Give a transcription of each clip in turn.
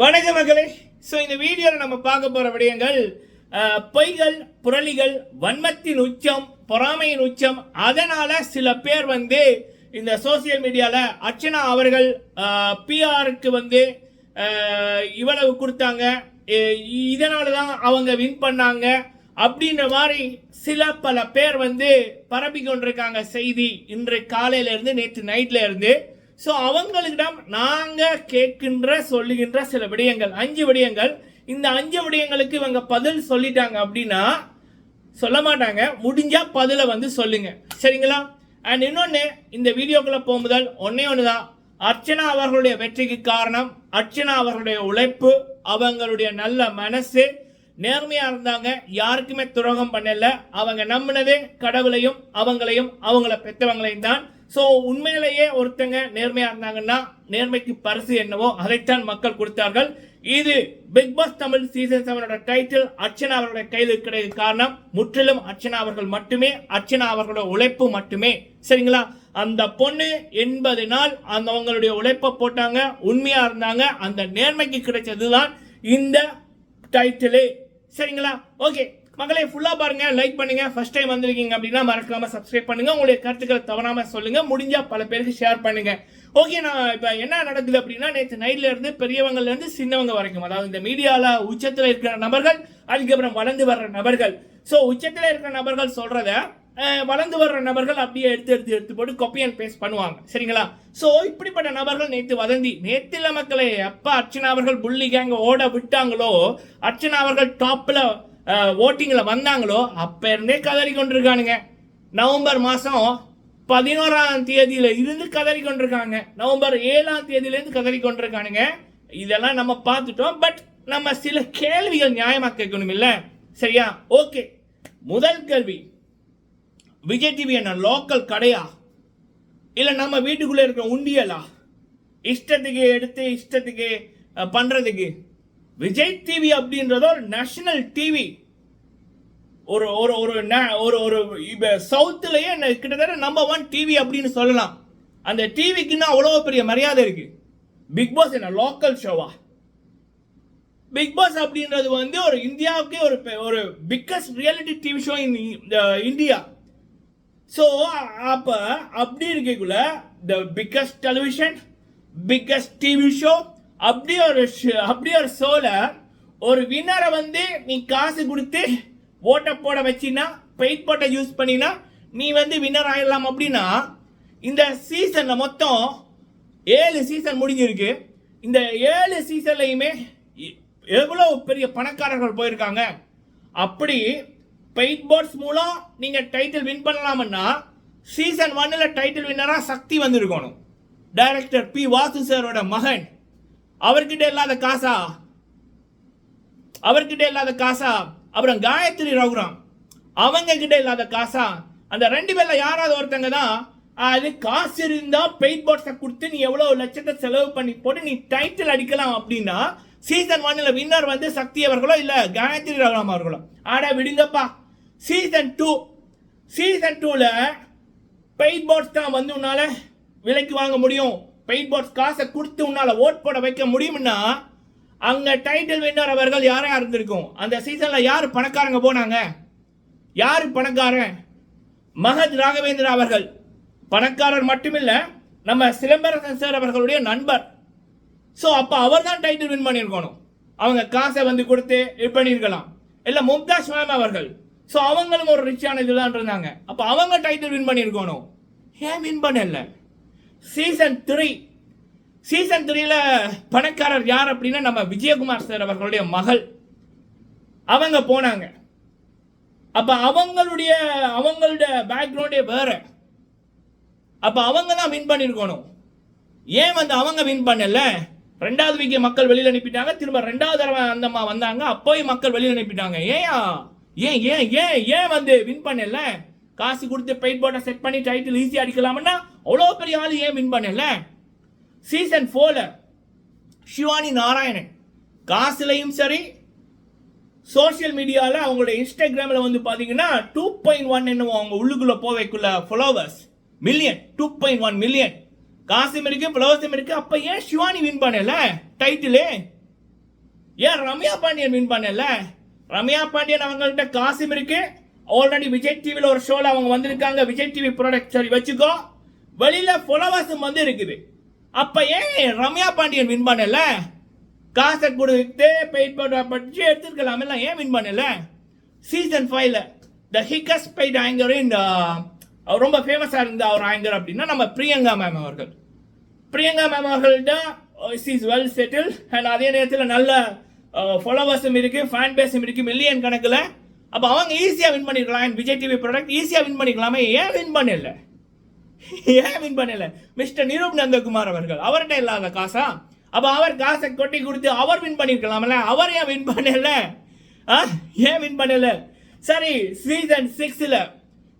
வணக்க மகளே. ஸோ இந்த வீடியோவில் நம்ம பார்க்க போகிற விடயங்கள் பொய்கள் புரளிகள் வன்மத்தின் உச்சம் பொறாமையின் உச்சம் அதனால் சில பேர் வந்து இந்த சோசியல் மீடியாவில் அர்ச்சனா அவர்கள் பிஆருக்கு வந்து இவ்வளவு கொடுத்தாங்க. இதனால தான் அவங்க வின் பண்ணாங்க. அப்படின்ற மாதிரி சில பல பேர் வந்து பரப்பி கொண்டிருக்காங்க செய்தி இன்று காலையிலேருந்து நேற்று நைட்டில் இருந்து. ஸோ அவங்களிடம் நாங்கள் கேட்கின்ற சொல்லுகின்ற சில விடயங்கள் அஞ்சு விடயங்கள். இந்த அஞ்சு விடயங்களுக்கு இவங்க பதில் சொல்லிட்டாங்க அப்படின்னா சொல்ல மாட்டாங்க. முடிஞ்சா பதில வந்து சொல்லுங்க. சரிங்களா? அண்ட் இன்னொன்று இந்த வீடியோக்களில் போகும் முதல் ஒன்னே ஒன்று தான் அர்ச்சனா அவர்களுடைய வெற்றிக்கு காரணம் அர்ச்சனா அவர்களுடைய உழைப்பு அவங்களுடைய நல்ல மனசு. நேர்மையாக இருந்தாங்க யாருக்குமே துரோகம் பண்ணல. அவங்க நம்பினதே கடவுளையும் அவங்களையும் அவங்கள பெற்றவங்களையும் தான் ஸோ உண்மையிலேயே ஒருத்தங்க நேர்மையாக இருந்தாங்கன்னா நேர்மைக்கு பரிசு என்னவோ அதைத்தான் மக்கள் கொடுத்தார்கள். இது பிக் பாஸ் தமிழ் சீசன் செவனோட டைட்டில் அர்ச்சனா அவர்களுடைய கையில் இருக்கிறது காரணம். முற்றிலும் அர்ச்சனா அவர்கள் மட்டுமே அர்ச்சனா அவர்களோட உழைப்பு மட்டுமே. சரிங்களா? அந்த பொண்ணு எண்பது நாள் அந்த அவங்களுடைய உழைப்பை போட்டாங்க உண்மையா இருந்தாங்க. அந்த நேர்மைக்கு கிடைச்சதுதான் இந்த டைட்டிலு சரிங்களா? ஓகே மகளே ஃபுல்லாக பாருங்க லைக் பண்ணுங்க. ஃபர்ஸ்ட் டைம் வந்திருக்கீங்க அப்படின்னா மறக்காம சப்ஸ்கிரைப் பண்ணுங்க. உங்களுடைய கருத்துக்களை தவறாம சொல்லுங்க. முடிஞ்சா பல பேருக்கு ஷேர் பண்ணுங்க. ஓகே நான் இப்போ என்ன நடக்குது அப்படின்னா நேற்று நைட்லேருந்து இருந்து சின்னவங்க வரைக்கும் அதாவது இந்த மீடியாவில் உச்சத்தில் இருக்கிற நபர்கள் அதுக்கப்புறம் வளர்ந்து வர்ற நபர்கள். ஸோ உச்சத்தில் இருக்கிற நபர்கள் சொல்கிறத வளர்ந்து வர்ற நபர்கள் அப்படியே எடுத்து எடுத்து எடுத்து போட்டு கொப்பி அண்ட் பேஸ்ட் பண்ணுவாங்க. சரிங்களா? ஸோ இப்படிப்பட்ட நபர்கள் நேற்று வதந்தி. நேற்றுல மக்களை எப்போ அர்ச்சனா அவர்கள் புள்ளி கேங்க ஓட விட்டாங்களோ அர்ச்சனா அவர்கள் டாப்பில் ஓட்டிங்கில் வந்தாங்களோ அப்போ இருந்தே கதறி கொண்டிருக்கானுங்க நவம்பர் மாதம் பதினோராம் தேதியில இருந்து கதறி கொண்டிருக்காங்க நவம்பர் ஏழாம் தேதியிலேருந்து கதறி கொண்டிருக்கானுங்க இதெல்லாம் நம்ம பார்த்துட்டோம். பட் நம்ம சில கேள்விகள் நியாயமாக கேட்கணும் இல்லை? சரியா? ஓகே முதல் கேள்வி. விஜய் டிவி என்ன லோக்கல் கடையா? இல்லை நம்ம வீட்டுக்குள்ளே இருக்கிற உண்டியலா? இஷ்டத்துக்கு எடுத்து இஷ்டத்துக்கு பண்ணுறதுக்கு விஜய் டிவி அப்படின்றது ஒரு நேஷனல் டிவி ஒரு ஒரு ஒரு ஒரு ஒரு இப்போ சவுத்துலயே கிட்டத்தட்ட நம்பர் ஒன் டிவி அப்படின்னு சொல்லலாம். அந்த டிவிக்குன்னா அவ்வளோ பெரிய மரியாதை இருக்கு. பிக் பாஸ் என்ன? லோக்கல் ஷோவா பிக் பாஸ் அப்படின்றது வந்து ஒரு இந்தியாவுக்கே ஒரு ஒரு biggest reality TV show in India. So அப்போ அப்படி இருக்கக்குள்ள the biggest television biggest TV show அப்படி ஒரு ஷ- அப்படி ஒரு ஷோவில் ஒரு வின்னரை வந்து நீ காசு கொடுத்து ஓட்டை போட வச்சினா பெயிட் போட்டை யூஸ் பண்ணினா நீ வந்து வின்னர் ஆயிடலாம் அப்படின்னா இந்த சீசனில் மொத்தம் ஏழு சீசன் முடிஞ்சிருக்கு. இந்த ஏழு சீசன்லையுமே எவ்வளோ பெரிய பணக்காரர்கள் போயிருக்காங்க? அப்படி பெயிட் போர்ட்ஸ் மூலம் நீங்கள் டைட்டில் வின் பண்ணலாம்னா சீசன் ஒன்னில் டைட்டில் வின்னராக சக்தி வந்திருக்கணும். டைரக்டர் பி வாசு சாரோட மகன் அவர்கிட்ட இல்லாத காசா? அவர்கிட்ட இல்லாத காசா? அப்புறம் காயத்ரி ரகுராம். அவங்க கிட்ட இல்லாத காசா? அந்த ரெண்டு பேர்ல யாராவது ஒருத்தங்க தான் அது காசு இருந்தா பெயிட் பாக்ஸை கொடுத்து நீ எவ்வளவு லட்சத்தை செலவு பண்ணி போட்டு நீ டைட்டில் அடிக்கலாம் அப்படின்னா சீசன் ஒன்ல வின்னர் வந்து சக்தி அவர்களோ இல்ல காயத்ரி ரகுராம் அவர்களோ? ஆட விடுங்கப்பா. சீசன் டூ சீசன் டூவில் பெயிட் பாக்ஸ் தான் வந்து உன்னால விலைக்கு வாங்க முடியும். பெயிண்ட் பாக்ஸ் காசை கொடுத்து உன்னால் ஓட் போட வைக்க முடியும்னா அங்கே டைட்டில் வின்னர் அவர்கள் யாராக இருந்திருக்கும்? அந்த சீசனில் யார் பணக்காரங்க போனாங்க? யார் பணக்காரன்? மகத் ராகவேந்திரா அவர்கள். பணக்காரர் மட்டுமில்லை நம்ம சிலம்பரசன் சார் அவர்களுடைய நண்பர். ஸோ அப்போ அவர் தான் டைட்டில் வின் பண்ணியிருக்கணும். அவங்க காசை வந்து கொடுத்து இது பண்ணியிருக்கலாம். இல்லை மும்தாஜ் மேம் அவர்கள். ஸோ அவங்களும் ஒரு ரிச்சான இதுதான் இருந்தாங்க. அப்போ அவங்க டைட்டில் வின் பண்ணியிருக்கணும். ஏன் வின் பண்ணல? சீசன் த்ரீ சீசன் த்ரீல பணக்காரர் யார் அப்படின்னா நம்ம விஜயகுமார் சார் அவர்களுடைய மகள். அவங்க போனாங்க. அப்ப அவங்களுடைய அவங்களுடைய பேக்ரவுண்டே வேற. அப்ப அவங்க தான் வின் பண்ணியிருக்கணும் ஏன் வந்து அவங்க வின் பண்ணல? ரெண்டாவது வீக்கே மக்கள் வெளியில் அனுப்பிட்டாங்க. திரும்ப ரெண்டாவது தடவை அந்த அம்மா வந்தாங்க. அப்போயும் மக்கள் வெளியில் அனுப்பிட்டாங்க. ஏயா? ஏன் ஏன் ஏன் ஏன் வந்து வின் பண்ணல? காசு கொடுத்து பெயிட் போட்டை செட் பண்ணி டைட்டில் ஈஸியாக அடிக்கலாம்னா அவ்வளோ பெரிய ஆள் ஏன் வின் பண்ணல? சீசன் ஃபோர்ல சிவானி நாராயணன். காசுலையும் சரி சோஷியல் மீடியாவில் அவங்களுடைய இன்ஸ்டாகிராமில் வந்து பார்த்தீங்கன்னா டூ பாயிண்ட் ஒன் என்னவோ அவங்க உள்ளுக்குள்ளே போவைக்குள்ள followers million two point one million காசும் இருக்கு ஃப்ளவர்ஸும் இருக்கு. அப்போ ஏன் சிவானி வின் பண்ணல? டைட்டிலு ஏன் ரம்யா பாண்டியன் வின் பண்ணல? ரம்யா பாண்டியன் அவங்கள்ட்ட காசும் இருக்கு. ஆல்ரெடி விஜய் டிவியில் ஒரு ஷோவில் அவங்க வந்திருக்காங்க. விஜய் டிவி ப்ராடக்ட் சரி வச்சுக்கோ. வெளியில புலவாசம் வந்து இருக்குது. அப்ப ஏன் ரம்யா பாண்டியன் வின் பண்ணல? காசை கொடுத்து பெயிட் பண்ண படிச்சு எடுத்துருக்கலாம். எல்லாம் ஏன் வின் பண்ணல? சீசன் ஃபைவ்ல த ஹிக்கஸ் பெய்ட் ஆங்கர் இந்த ரொம்ப ஃபேமஸாக இருந்த அவர் ஆங்கர் அப்படின்னா நம்ம பிரியங்கா மேம் அவர்கள். பிரியங்கா மேம் அவர்கள்ட்ட இஸ் வெல் செட்டில் அண்ட் அதே நேரத்தில் நல்ல uh, ஃபாலோவர்ஸும் இருக்கு ஃபேன் பேஸும் இருக்கு மில்லியன் கணக்கில். அப்போ அவங்க ஈஸியாக வின் பண்ணிருக்கலாம். விஜய் டிவி ப்ராடக்ட் ஈஸியாக வின் பண்ணிக்கலாமே. ஏன் வின் பண்ணல? ஏன் வின் பண்ணல? மிஸ்டர் நிரூப் நந்தகுமார் அவர்கள். அவர்கிட்ட இல்லாத காசா? அப்ப அவர் காசை கொட்டி கொடுத்து அவர் வின் பண்ணிருக்கலாம்ல? அவர் ஏன் வின் பண்ணல? ஆ? ஏன் வின் பண்ணல? சரி சீசன் சிக்ஸ்ல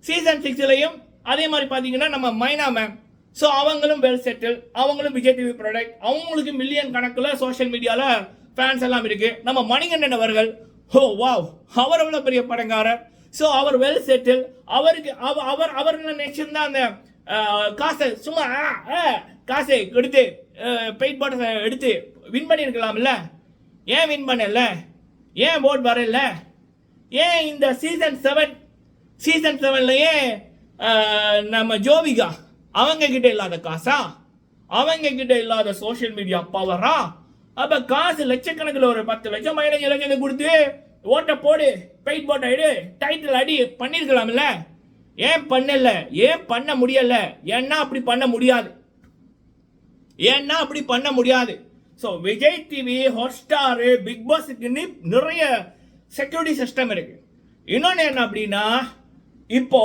சீசன் சிக்ஸ்லயும் அதே மாதிரி பாத்தீங்கன்னா நம்ம மைனா மேம் ஸோ அவங்களும் வெல் செட்டில் அவங்களும் விஜய் டிவி ப்ராடக்ட் அவங்களுக்கு மில்லியன் கணக்கில் சோஷியல் மீடியாவில் ஃபேன்ஸ் எல்லாம் இருக்கு. நம்ம மணிகண்டன் அவர்கள் ஓ வாவ் அவர் எவ்வளோ பெரிய படங்காரர். ஸோ அவர் வெல் செட்டில் அவருக்கு அவர் அவர் அவர் நினைச்சிருந்தா அந்த காசை சும்மா ஆ, காசை எடுத்து பெயிட் பாட்டை எடுத்து வின் பண்ணியிருக்கலாம்ல? ஏன் வின் பண்ணல? ஏன் போட் வரல? ஏன் இந்த சீசன் செவன் சீசன் செவன்லையே நம்ம ஜோவிகா அவங்க கிட்ட இல்லாத காசா? அவங்க கிட்ட இல்லாத சோஷியல் மீடியா பவரா அப்ப காசு லட்சக்கணக்கில் ஒரு பத்து லட்சம் பதினஞ்சு லட்சத்தை கொடுத்து ஓட்ட போடு பெயிட் போட்ட எடு டைட்டில் அடி பண்ணியிருக்கலாம்ல? ஏன் பண்ணல? ஏன் பண்ண முடியல? ஏன்னா அப்படி பண்ண முடியாது. ஏன்னா அப்படி பண்ண முடியாது. So Vijay TV Hotstar big பாஸுக்குன்னு நிறைய செக்யூரிட்டி சிஸ்டம் இருக்கு. இன்னொன்று என்ன அப்படின்னா இப்போ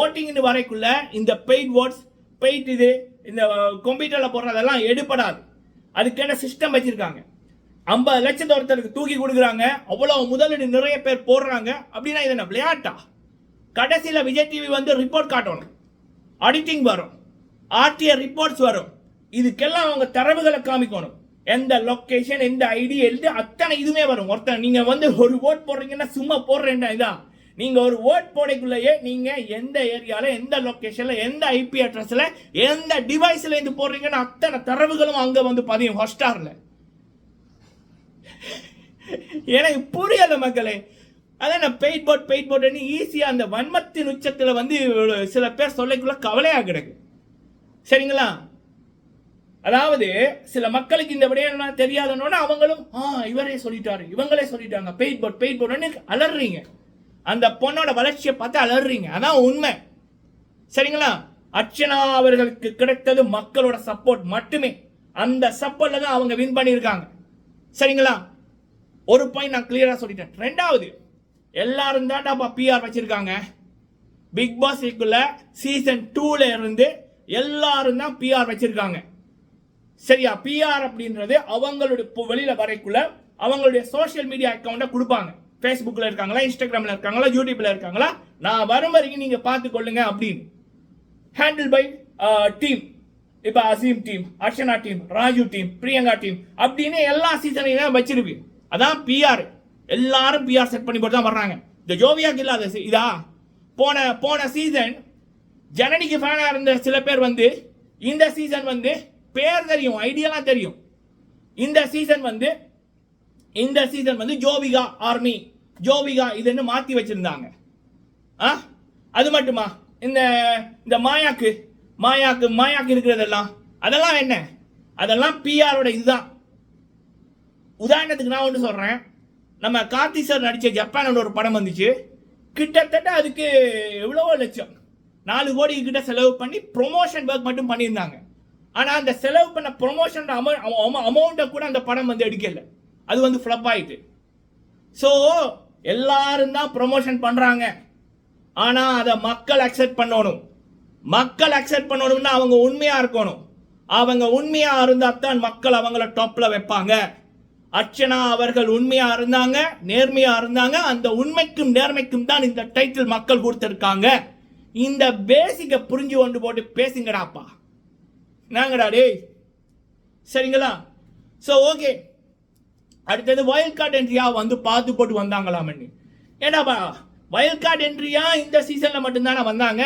ஓட்டிங்னு வரைக்குள்ள இந்த பெய்ட் ஓட்ஸ் பெய்ட் இது இந்த கம்ப்யூட்டரில் போடுறதெல்லாம் எடுப்படாது அதுக்கான சிஸ்டம் வச்சிருக்காங்க? ஐம்பது லட்சத்து ஒருத்தருக்கு தூக்கி கொடுக்குறாங்க. அவ்வளோ முதலீடு நிறைய பேர் போடுறாங்க. அப்படின்னா இது என்ன விளையாட்டா? கடைசியில் விஜய் டிவி வந்து ரிப்போர்ட் காட்டணும். ஆடிட்டிங் வரும். ஆர்டிஆர் ரிப்போர்ட்ஸ் வரும். இதுக்கெல்லாம் அவங்க தரவுகளை காமிக்கணும். எந்த லொக்கேஷன் எந்த ஐடி எழுதி அத்தனை இதுவுமே வரும். ஒருத்தன் நீங்கள் வந்து ஒரு ஓட் போடுறீங்கன்னா சும்மா போடுறேன்டா இதான். நீங்கள் ஒரு ஓட் போடைக்குள்ளேயே நீங்கள் எந்த ஏரியாவில் எந்த லொக்கேஷனில் எந்த ஐபி அட்ரஸில் எந்த டிவைஸில் இருந்து போடுறீங்கன்னு அத்தனை தரவுகளும் அங்கே வந்து பதியும். ஹாஸ்டாரில் எனக்கு புரியலை மக்களே. அதான் நான் பெயிட் போட் பெயிட் போட்னு ஈஸியாக அந்த வன்மத்தின் உச்சத்தில் வந்து சில பேர் சொல்லக்குள்ள கவலையாக கிடக்கு. சரிங்களா? அதாவது சில மக்களுக்கு இந்த விடயம் தெரியாதனோட அவங்களும் ஆ இவரே சொல்லிட்டாரு இவங்களே சொல்லிட்டாங்க பெயிட் போட் பெயிட் போட்னு அலறுறீங்க அந்த பொண்ணோட வளர்ச்சியை பார்த்து அலறுறீங்க அதான் உண்மை. சரிங்களா? அர்ச்சனா அவர்களுக்கு கிடைத்தது மக்களோட சப்போர்ட் மட்டுமே. அந்த சப்போர்ட்ல தான் அவங்க வின் பண்ணியிருக்காங்க. சரிங்களா? ஒரு பாயிண்ட் நான் கிளியரா சொல்லிட்டேன். ரெண்டாவது எல்லாரும் தான்டாப்பா பிஆர் வச்சிருக்காங்க. பிக் பாஸ் வீக்குள்ள சீசன் டூல இருந்து எல்லாரும் தான் பிஆர் வச்சிருக்காங்க. சரியா? பிஆர் அப்படின்றது அவங்களுடைய இப்போ வெளியில வரைக்குள்ள அவங்களுடைய சோஷியல் மீடியா அக்கௌண்ட்டை கொடுப்பாங்க. ஃபேஸ்புக்கில் இருக்காங்களா இன்ஸ்டாகிராமில் இருக்காங்களா யூடியூப்பில் இருக்காங்களா? நான் வரும் வரைக்கும் நீங்கள் பார்த்து கொள்ளுங்க அப்படின்னு. ஹேண்டில் பை டீம் இப்போ Azeem team Archana team Raju team Priyanka team அப்படின்னு எல்லா சீசனையும் தான் வச்சிருக்கு அதான் பிஆர் எல்லாரும் பிஆர் செட் பண்ணி போட்டு தான் வர்றாங்க. இந்த ஜோவியாக்கு இல்லாத இதா? போன போன சீசன் ஜனனிக்கு ஃபேனாக இருந்த சில பேர் வந்து இந்த சீசன் வந்து பேர் தெரியும் ஐடியாலாம் தெரியும். இந்த சீசன் வந்து இந்த சீசன் வந்து ஜோவிகா ஆர்மி ஜோவிகா இதுன்னு மாற்றி வச்சுருந்தாங்க. ஆ? அது மட்டுமா? இந்த இந்த மாயாக்கு மாயாக்கு மாயாக்கு இருக்கிறதெல்லாம். அதெல்லாம் என்ன? அதெல்லாம் பிஆரோட இதுதான். உதாரணத்துக்கு நான் ஒன்று சொல்கிறேன் நம்ம கார்த்தி சார் நடித்த ஜப்பானோட ஒரு படம் வந்துச்சு. கிட்டத்தட்ட அதுக்கு எவ்வளவோ லட்சம். நாலு கோடி கிட்ட செலவு பண்ணி ப்ரொமோஷன் ஒர்க் மட்டும் பண்ணியிருந்தாங்க. ஆனால் அந்த செலவு பண்ண ப்ரொமோஷன் அமௌண்ட்டை கூட அந்த படம் வந்து எடுக்கல. அது வந்து ஃப்ளப் ஆயிட்டு. ஸோ எல்லாரும் தான் ப்ரொமோஷன் பண்ணுறாங்க ஆனால் அதை மக்கள் அக்செப்ட் பண்ணணும். மக்கள் அக்செப்ட் பண்ணணும்னா அவங்க உண்மையாக இருக்கணும். அவங்க உண்மையாக இருந்தால் தான் மக்கள் அவங்கள டாப்பில் வைப்பாங்க. அர்ச்சனா அவர்கள் உண்மையா இருந்தாங்க நேர்மையா இருந்தாங்க அந்த உண்மைக்கும் நேர்மைக்கும் தான் இந்த டைட்டில் மக்கள் கொடுத்துருக்காங்க. இந்த பேசிக்கை புரிஞ்சு கொண்டு போட்டு பேசுங்கடாப்பா. நாங்கடா டேய்? சரிங்களா? ஸோ ஓகே அடுத்தது வயல் கார்டு என்ட்ரியா வந்து பார்த்து போட்டு வந்தாங்களாமன்னு. ஏடாப்பா வயல் கார்டு என்ட்ரியா இந்த சீசனில் மட்டும்தானே வந்தாங்க?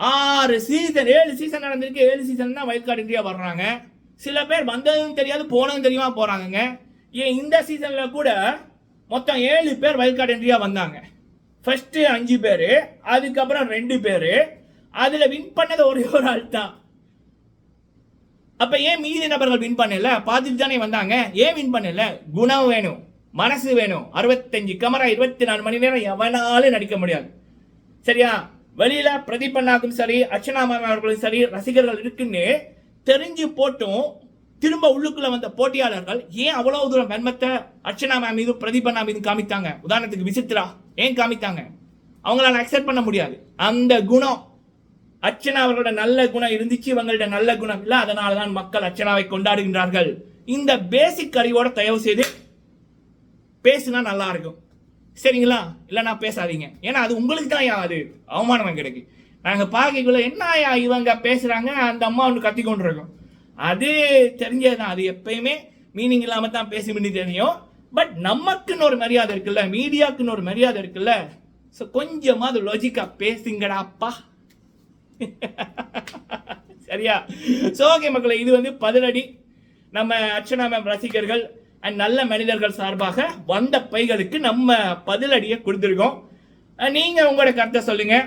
ஆறு சீசன் ஏழு சீசன் நடந்திருக்கு. ஏழு சீசன் தான் வயல் கார்டு என்ட்ரியா வர்றாங்க. சில பேர் வந்ததும் தெரியாது போனதும் தெரியுமா போகிறாங்கங்க ஏன் இந்த சீசனில் கூட மொத்தம் ஏழு பேர் வைல்ட் கார்டு வந்தாங்க. ஃபஸ்ட்டு அஞ்சு பேர் அதுக்கப்புறம் ரெண்டு பேர். அதில் வின் பண்ணது ஒரே ஒரு ஆள் தான். அப்போ ஏன் மீதி நபர்கள் வின் பண்ணல? பார்த்துட்டு தானே வந்தாங்க. ஏன் வின் பண்ணல? குணம் வேணும் மனசு வேணும். அறுபத்தஞ்சு கமரா இருபத்தி நாலு மணி நேரம் எவனாலும் நடிக்க முடியாது. சரியா? வெளியில் பிரதீப் அண்ணாக்கும் சரி அர்ச்சனா அவர்களும் சரி ரசிகர்கள் இருக்குன்னு தெரிஞ்சு போட்டும் திரும்ப உள்ளுக்குள்ள வந்த போட்டியாளர்கள் ஏன் அவ்வளவு தூரம் வெண்மத்தை அர்ச்சனா மேம் மீதும் பிரதீபண்ணா மீதும் காமித்தாங்க? உதாரணத்துக்கு விசித்ரா. ஏன் காமித்தாங்க? அவங்களால அக்செப்ட் பண்ண முடியாது. அந்த குணம் அர்ச்சனா அவர்களோட நல்ல குணம் இருந்துச்சு இவங்கள்ட்ட நல்ல குணம் இல்லை அதனால தான் மக்கள் அர்ச்சனாவை கொண்டாடுகின்றார்கள். இந்த பேசிக் அறிவோட தயவு செய்து பேசுனா நல்லா இருக்கும். சரிங்களா? இல்லைன்னா பேசாதீங்க. ஏன்னா அது உங்களுக்கு தான் அது அவமானம் கிடைக்கு. நாங்கள் பார்க்கக்குள்ள என்னயா இவங்க பேசுகிறாங்க அந்த அம்மா ஒன்று கத்தி கொண்டு இருக்கோம் அது தெரிஞ்சதுதான். அது எப்பயுமே மீனிங் இல்லாமல் தான் பேசி பண்ணி தெரியும். பட் நமக்குன்னு ஒரு மரியாதை இருக்குல்ல மீடியாக்குன்னு ஒரு மரியாதை இருக்குல்ல ஸோ கொஞ்சமாவது லாஜிக்காக பேசுங்கடாப்பா சரியா? சோ ஓகே இது வந்து பதிலடி. நம்ம அர்ச்சனா மேம் ரசிகர்கள் அண்ட் நல்ல மனிதர்கள் சார்பாக வந்த பைகளுக்கு நம்ம பதிலடியை கொடுத்துருக்கோம். நீங்கள் உங்களோட கருத்தை சொல்லுங்கள்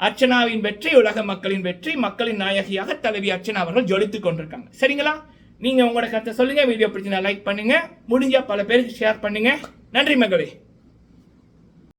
அர்ச்சனாவின் வெற்றி உலக மக்களின் வெற்றி மக்களின் நாயகியாக தலைவி அர்ச்சனா அவர்கள் ஜொலித்துக் கொண்டிருக்காங்க. சரிங்களா? நீங்க உங்களோட கருத்தை சொல்லுங்க வீடியோ பிடிச்சினா லைக் பண்ணுங்க முடிஞ்சா பல பேருக்கு ஷேர் பண்ணுங்க. நன்றி மகளே.